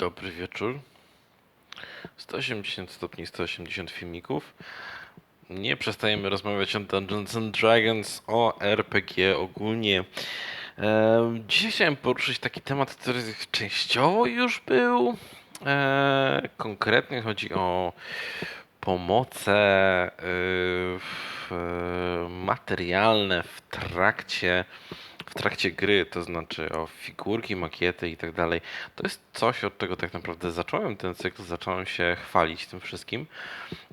Dobry wieczór. 180 stopni, 180 filmików. Nie przestajemy rozmawiać o Dungeons and Dragons, o RPG ogólnie. Dzisiaj chciałem poruszyć taki temat, który częściowo już był. E, Konkretnie chodzi o pomoce y, materialne w trakcie, w trakcie gry, to znaczy o figurki, makiety i tak dalej. To jest coś, od czego tak naprawdę zacząłem ten cykl, zacząłem się chwalić tym wszystkim,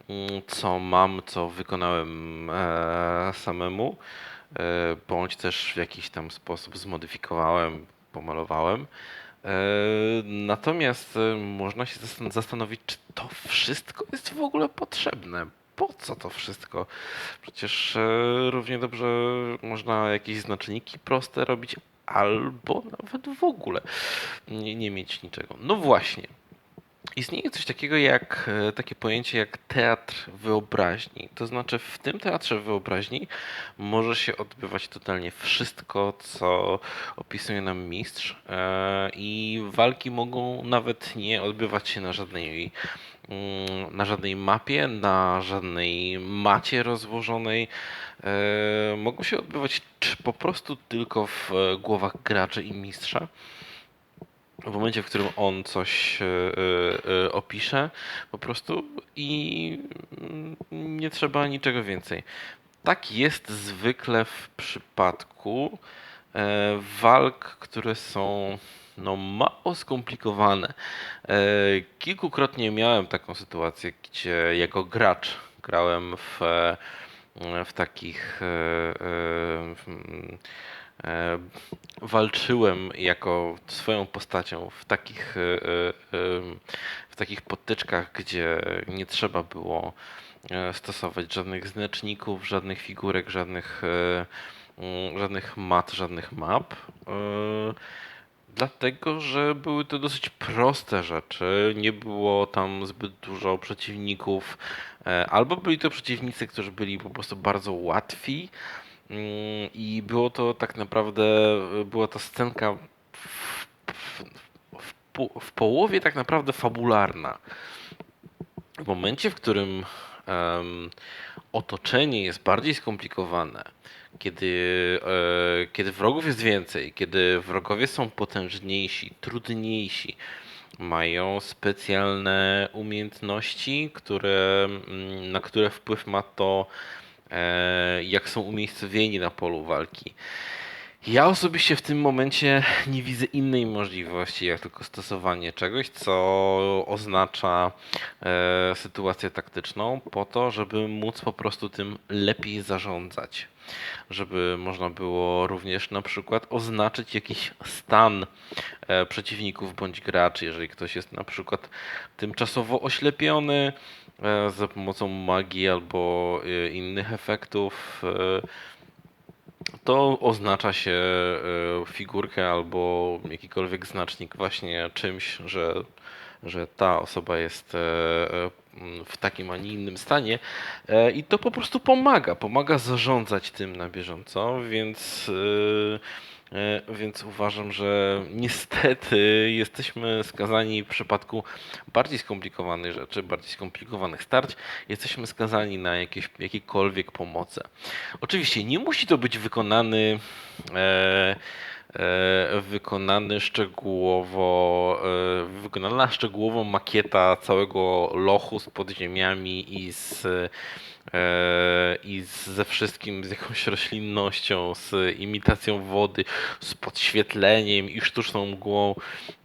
mm, co mam, co wykonałem e, samemu, e, bądź też w jakiś tam sposób zmodyfikowałem, pomalowałem. E, Natomiast e, można się zastan- zastanowić, czy to wszystko jest w ogóle potrzebne. Po co to wszystko? Przecież e, równie dobrze można jakieś znaczniki proste robić, albo nawet w ogóle nie, nie mieć niczego. No właśnie. Istnieje coś takiego jak e, takie pojęcie jak teatr wyobraźni. To znaczy, w tym teatrze wyobraźni może się odbywać totalnie wszystko, co opisuje nam mistrz, e, i walki mogą nawet nie odbywać się na żadnej, na żadnej mapie, na żadnej macie rozłożonej. E, Mogą się odbywać po prostu tylko w e, głowach graczy i mistrza w momencie, w którym on coś e, opisze, po prostu i mm, nie trzeba niczego więcej. Tak jest zwykle w przypadku walk, które są no, mało skomplikowane. E, Kilkukrotnie miałem taką sytuację, gdzie jako gracz grałem w, e, w takich. e, w, walczyłem jako swoją postacią w takich, w takich potyczkach, gdzie nie trzeba było stosować żadnych znaczników, żadnych figurek, żadnych, żadnych mat, żadnych map. Dlatego, że były to dosyć proste rzeczy, nie było tam zbyt dużo przeciwników, e, albo byli to przeciwnicy, którzy byli po prostu bardzo łatwi, mm, i było to tak naprawdę, e, była to scenka w, w, w, w połowie tak naprawdę fabularna. W momencie, w którym otoczenie jest bardziej skomplikowane, kiedy, e, kiedy wrogów jest więcej, kiedy wrogowie są potężniejsi, trudniejsi, mają specjalne umiejętności, które, mm, na które wpływ ma to, e, jak są umiejscowieni na polu walki. Ja osobiście w tym momencie nie widzę innej możliwości, jak tylko stosowanie czegoś, co oznacza e, sytuację taktyczną, po to, żeby móc po prostu tym lepiej zarządzać. Żeby można było również na przykład oznaczyć jakiś stan e, przeciwników bądź graczy, jeżeli ktoś jest na przykład tymczasowo oślepiony e, za pomocą magii albo e, innych efektów. E, to oznacza się e, figurkę albo jakikolwiek znacznik właśnie czymś, że, że ta osoba jest e, e, w takim, a nie innym stanie. I to po prostu pomaga, pomaga zarządzać tym na bieżąco, więc, więc uważam, że niestety jesteśmy skazani w przypadku bardziej skomplikowanych rzeczy, bardziej skomplikowanych starć, jesteśmy skazani na jakieś, jakiekolwiek pomoce. Oczywiście nie musi to być wykonany, e, e, wykonany szczegółowo, e, wykonana szczegółowo makieta całego lochu z podziemiami i z, e, i ze wszystkim, z jakąś roślinnością, z imitacją wody, z podświetleniem i sztuczną mgłą.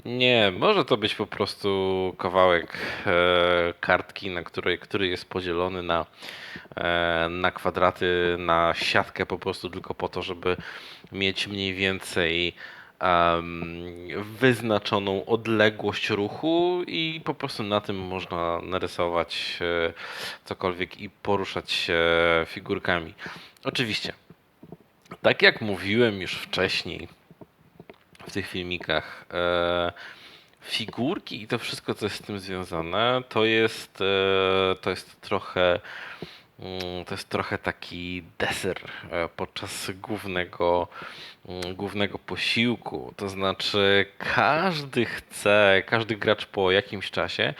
Nie, może to być po prostu kawałek e, kartki, na której, który jest podzielony na, e, na kwadraty, na siatkę po prostu tylko po to, żeby mieć mniej więcej wyznaczoną odległość ruchu i po prostu na tym można narysować e, cokolwiek i poruszać się figurkami. Oczywiście, tak jak mówiłem już wcześniej w tych filmikach, e, figurki i to wszystko, co jest z tym związane, to jest, e, to jest trochę to jest trochę taki deser e, podczas głównego, mm, głównego posiłku. To znaczy, każdy chce, każdy gracz po jakimś czasie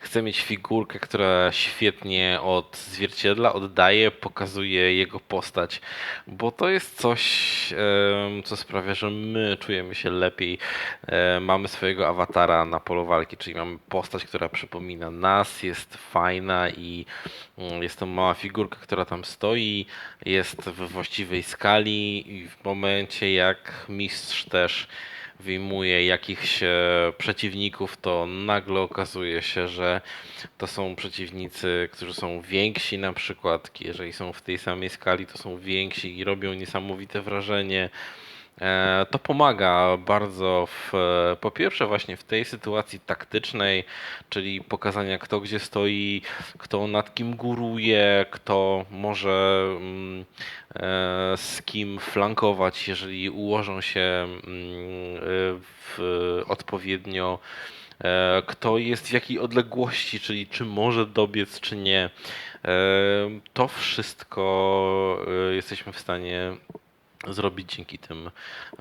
chce mieć figurkę, która świetnie odzwierciedla, oddaje, pokazuje jego postać, bo to jest coś, co sprawia, że my czujemy się lepiej. E, Mamy swojego awatara na polu walki, czyli mamy postać, która przypomina nas, jest fajna i mm, jest to mała figurka, która tam stoi, jest we właściwej skali i w momencie jak mistrz też wyjmuje jakichś przeciwników, to nagle okazuje się, że to są przeciwnicy, którzy są więksi na przykład, jeżeli są w tej samej skali, to są więksi i robią niesamowite wrażenie. E, To pomaga bardzo w, e, po pierwsze właśnie w tej sytuacji taktycznej, czyli pokazania kto gdzie stoi, kto nad kim góruje, kto może mm, e, z kim flankować, jeżeli ułożą się mm, w odpowiednio, kto jest w jakiej odległości, czyli czy może dobiec, czy nie. To wszystko jesteśmy w stanie zrobić dzięki tym,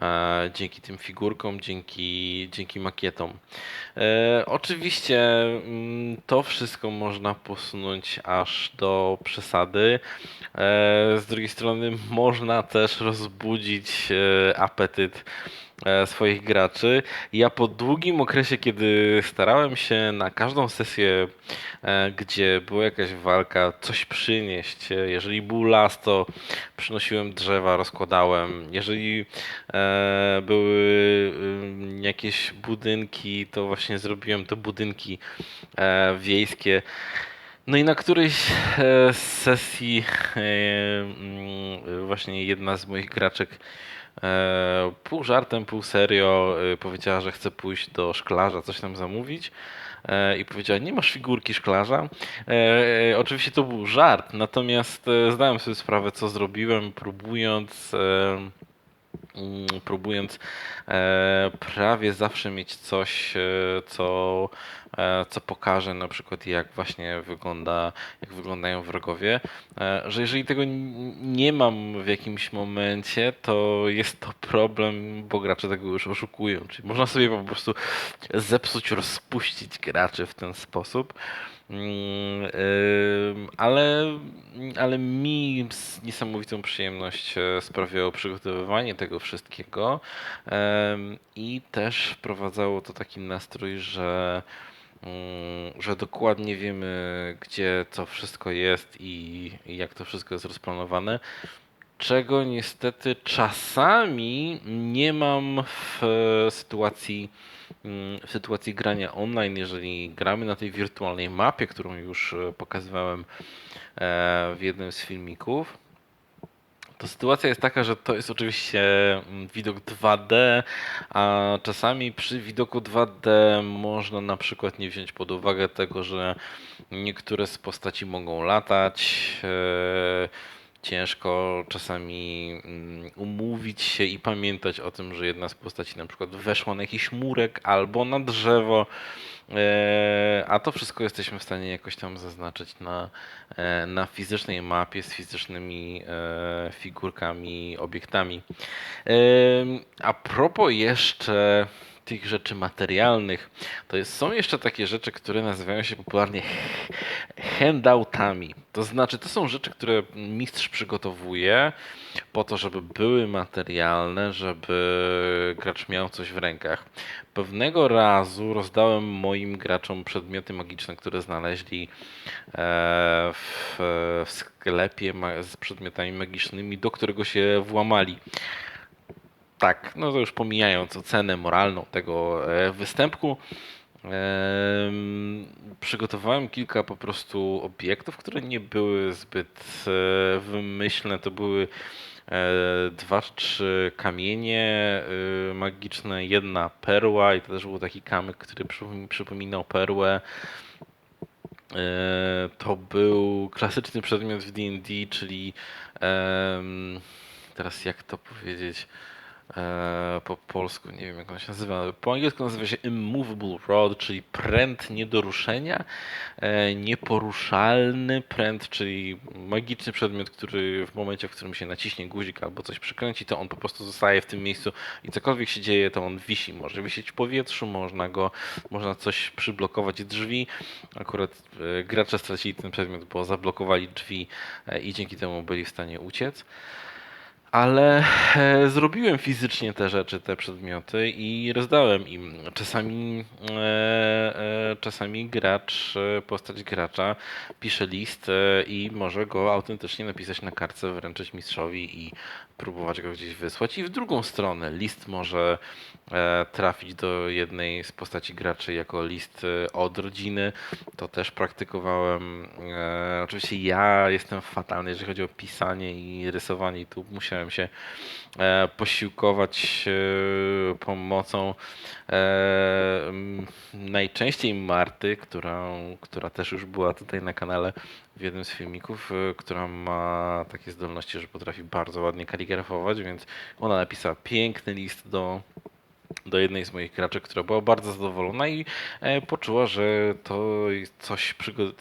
e, dzięki tym figurkom, dzięki, dzięki makietom. E, oczywiście mm, to wszystko można posunąć aż do przesady. E, z drugiej strony można też rozbudzić apetyt swoich graczy. Ja po długim okresie, kiedy starałem się na każdą sesję, e, gdzie była jakaś walka, coś przynieść. E, Jeżeli był las, to przynosiłem drzewa, rozkładałem. Jeżeli e, były ym, jakieś budynki, to właśnie zrobiłem te budynki e, wiejskie. No i na którejś e, z sesji e, mm, właśnie jedna z moich graczek e, pół żartem, pół serio e, powiedziała, że chce pójść do szklarza, coś tam zamówić e, i powiedziała, nie masz figurki szklarza. E, e, oczywiście to był żart, natomiast e, zdałem sobie sprawę, co zrobiłem, próbując e, próbując e, prawie zawsze mieć coś, e, co, e, co pokaże na przykład jak właśnie wygląda, jak wyglądają wrogowie, że jeżeli tego nie mam w jakimś momencie, to jest to problem, bo gracze tego już oszukują. Czyli można sobie po prostu zepsuć, rozpuścić graczy w ten sposób. Mm, Ale, ale mi niesamowitą przyjemność e, sprawiało przygotowywanie tego wszystkiego i też wprowadzało to taki nastrój, że, mm, że dokładnie wiemy, gdzie co wszystko jest i, jak to wszystko jest rozplanowane. Czego niestety czasami nie mam w e, sytuacji, w sytuacji grania online, jeżeli gramy na tej wirtualnej mapie, którą już e, pokazywałem e, w jednym z filmików. To sytuacja jest taka, że to jest oczywiście mm, widok 2D, a czasami przy widoku 2D można na przykład nie wziąć pod uwagę tego, że niektóre z postaci mogą latać. e, Ciężko czasami mm, umówić się i pamiętać o tym, że jedna z postaci na przykład weszła na jakiś murek albo na drzewo, e, a to wszystko jesteśmy w stanie jakoś tam zaznaczyć na, e, na fizycznej mapie z fizycznymi e, figurkami, obiektami. A propos jeszcze tych rzeczy materialnych, to jest, są jeszcze takie rzeczy, które nazywają się popularnie handoutami. To znaczy, to są rzeczy, które mistrz przygotowuje po to, żeby były materialne, żeby gracz miał coś w rękach. Pewnego razu rozdałem moim graczom przedmioty magiczne, które znaleźli e, w, sklepie z przedmiotami magicznymi, do którego się włamali. Tak, no to już pomijając ocenę moralną tego e, występku, em, przygotowałem kilka po prostu obiektów, które nie były zbyt e, wymyślne. To były e, dwa trzy kamienie e, magiczne, jedna perła i to też był taki kamyk, który przypom- przypominał perłę. To był klasyczny przedmiot w D&D, czyli teraz jak to powiedzieć? E, po polsku, nie wiem jak on się nazywa, po angielsku nazywa się Immovable Rod, czyli pręt nie do ruszenia, e, nieporuszalny pręt, czyli magiczny przedmiot, który w momencie, w którym się naciśnie guzik albo coś przykręci, to on po prostu zostaje w tym miejscu i cokolwiek się dzieje, to on wisi. Może wisieć w powietrzu, można go, można coś przyblokować drzwi. Akurat e, gracze stracili ten przedmiot, bo zablokowali drzwi i dzięki temu byli w stanie uciec. Ale e, zrobiłem fizycznie te rzeczy, te przedmioty i rozdałem im. Czasami, e, e, czasami gracz, postać gracza pisze list i może go autentycznie napisać na kartce, wręczyć mistrzowi i próbować go gdzieś wysłać. I w drugą stronę list może trafić do jednej z postaci graczy jako list e, od rodziny. To też praktykowałem. E, oczywiście ja jestem fatalny, jeżeli chodzi o pisanie i rysowanie i tu musiałem się e, posiłkować e, pomocą e, najczęściej Marty, która, która też już była tutaj na kanale w jednym z filmików, e, która ma takie zdolności, że potrafi bardzo ładnie kaligrafować, więc ona napisała piękny list do do jednej z moich graczy, która była bardzo zadowolona i e, poczuła, że to coś,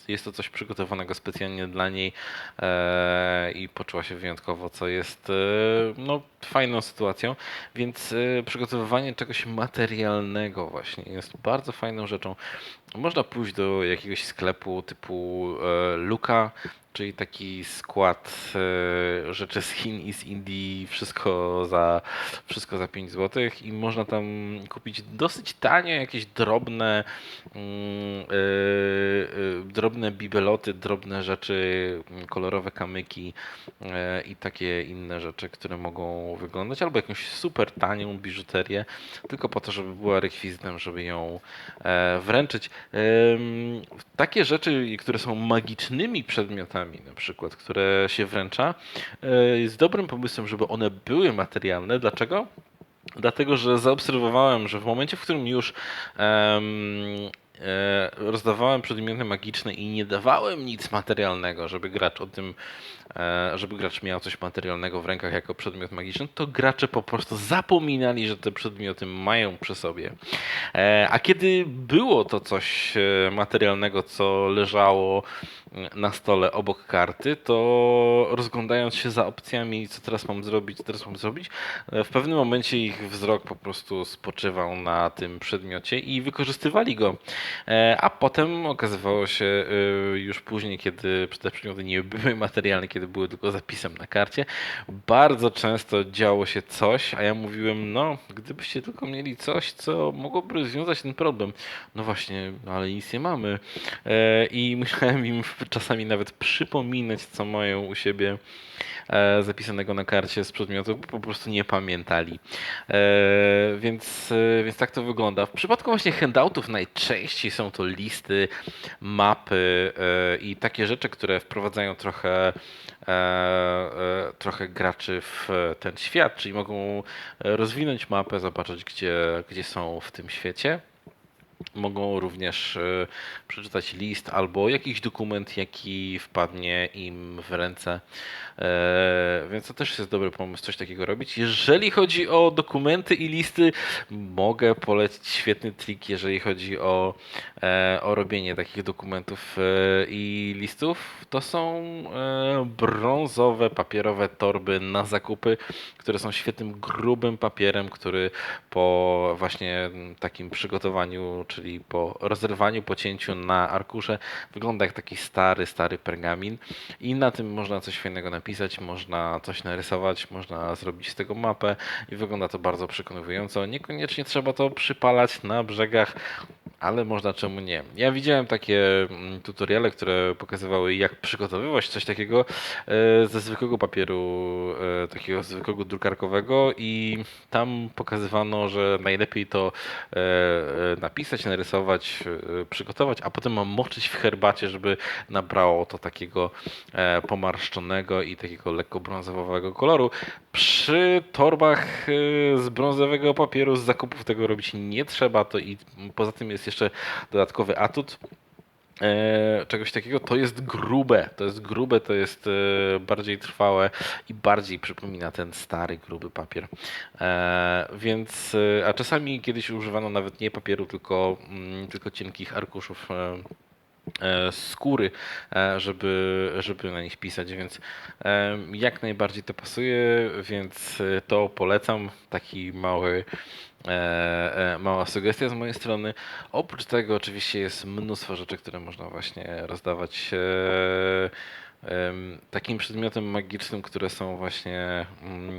jest to coś przygotowanego specjalnie dla niej e, i poczuła się wyjątkowo, co jest e, no, fajną sytuacją. Więc przygotowywanie czegoś materialnego właśnie jest bardzo fajną rzeczą. Można pójść do jakiegoś sklepu typu Luka, czyli taki skład e, rzeczy z Chin i z Indii, wszystko za, wszystko za 5 zł i można tam kupić dosyć tanio jakieś drobne mm, e, e, drobne bibeloty, drobne rzeczy, kolorowe kamyki i takie inne rzeczy, które mogą wyglądać, albo jakąś super tanią biżuterię, tylko po to, żeby była rekwizytem, żeby ją wręczyć. Takie rzeczy, które są magicznymi przedmiotami, na przykład, które się wręcza, e, jest dobrym pomysłem, żeby one były materialne. Dlaczego? Dlatego, że zaobserwowałem, że w momencie, w którym już e, rozdawałem przedmioty magiczne i nie dawałem nic materialnego, żeby gracz o tym, żeby gracz miał coś materialnego w rękach jako przedmiot magiczny, to gracze po prostu zapominali, że te przedmioty mają przy sobie. E, A kiedy było to coś e, materialnego, co leżało mm, na stole obok karty, to rozglądając się za opcjami, co teraz mam zrobić, co teraz mam zrobić, e, w pewnym momencie ich wzrok po prostu spoczywał na tym przedmiocie i wykorzystywali go. E, A potem okazywało się e, już później, kiedy te przedmioty nie były materialne, kiedy były tylko zapisem na karcie, bardzo często działo się coś, a ja mówiłem, no, gdybyście tylko mieli coś, co mogłoby rozwiązać ten problem. No właśnie, ale nic nie mamy. E, I musiałem im czasami nawet przypominać, co mają u siebie e, zapisanego na karcie z przedmiotu, bo po prostu nie pamiętali. E, Więc, więc tak to wygląda. W przypadku właśnie handoutów najczęściej są to listy, mapy i takie rzeczy, które wprowadzają trochę trochę graczy w ten świat, czyli mogą rozwinąć mapę, zobaczyć, gdzie, gdzie są w tym świecie. Mogą również e, przeczytać list albo jakiś dokument, jaki wpadnie im w ręce. E, Więc to też jest dobry pomysł, coś takiego robić. Jeżeli chodzi o dokumenty i listy, mogę polecić świetny trik, jeżeli chodzi o, e, o robienie takich dokumentów i listów. To są brązowe, papierowe torby na zakupy, które są świetnym, grubym papierem, który po właśnie takim przygotowaniu, czyli po rozerwaniu, pocięciu na arkusze, wygląda jak taki stary, stary pergamin. I na tym można coś fajnego napisać, można coś narysować, można zrobić z tego mapę i wygląda to bardzo przekonująco. Niekoniecznie trzeba to przypalać na brzegach, ale można czemu nie. Ja widziałem takie mm, tutoriale, które pokazywały jak przygotowywać coś takiego e, ze zwykłego papieru, e, takiego zwykłego drukarkowego i tam pokazywano, że najlepiej to e, napisać, narysować, przygotować, a potem moczyć w herbacie, żeby nabrało to takiego pomarszczonego i takiego lekko brązowego koloru. Przy torbach z brązowego papieru z zakupów tego robić nie trzeba, to i poza tym jest jeszcze dodatkowy atut. e, czegoś takiego, to jest grube. To jest grube, to jest e, bardziej trwałe i bardziej przypomina ten stary, gruby papier. E, więc, a czasami kiedyś używano nawet nie papieru, tylko, mm, tylko cienkich arkuszów. Skóry, żeby, żeby na nich pisać, więc jak najbardziej to pasuje, więc to polecam. Taki mały, mała sugestia z mojej strony. Oprócz tego oczywiście jest mnóstwo rzeczy, które można właśnie rozdawać e, takim przedmiotem magicznym, które są właśnie, mm,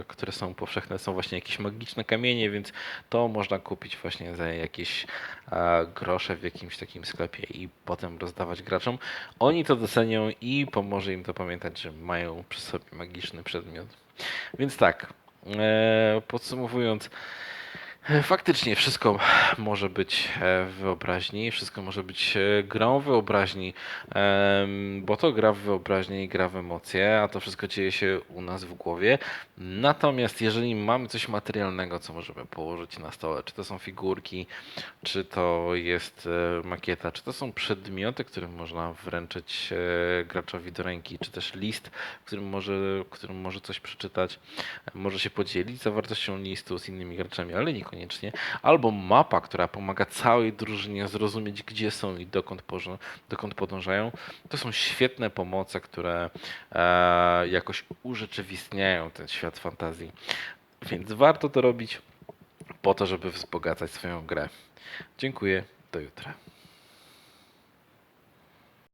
e, które są powszechne, są właśnie jakieś magiczne kamienie, więc to można kupić właśnie za jakieś e, grosze w jakimś takim sklepie i potem rozdawać graczom. Oni to docenią i pomoże im to pamiętać, że mają przy sobie magiczny przedmiot. Więc tak, e, podsumowując, e, faktycznie wszystko może być e, w wyobraźni, wszystko może być e, grą wyobraźni, bo to gra w wyobraźni i gra w emocje, a to wszystko dzieje się u nas w głowie. Natomiast jeżeli mamy coś materialnego, co możemy położyć na stole, czy to są figurki, czy to jest e, makieta, czy to są przedmioty, które można wręczyć e, graczowi do ręki, czy też list, którym może, którym może coś przeczytać, może się podzielić zawartością listu z innymi graczami, ale niekoniecznie, albo mapa, która pomaga całej drużynie zrozumieć, gdzie są i dokąd, dokąd podążają. To są świetne pomoce, które e, jakoś urzeczywistniają ten świat fantazji. Więc warto to robić po to, żeby wzbogacać swoją grę. Dziękuję, do jutra.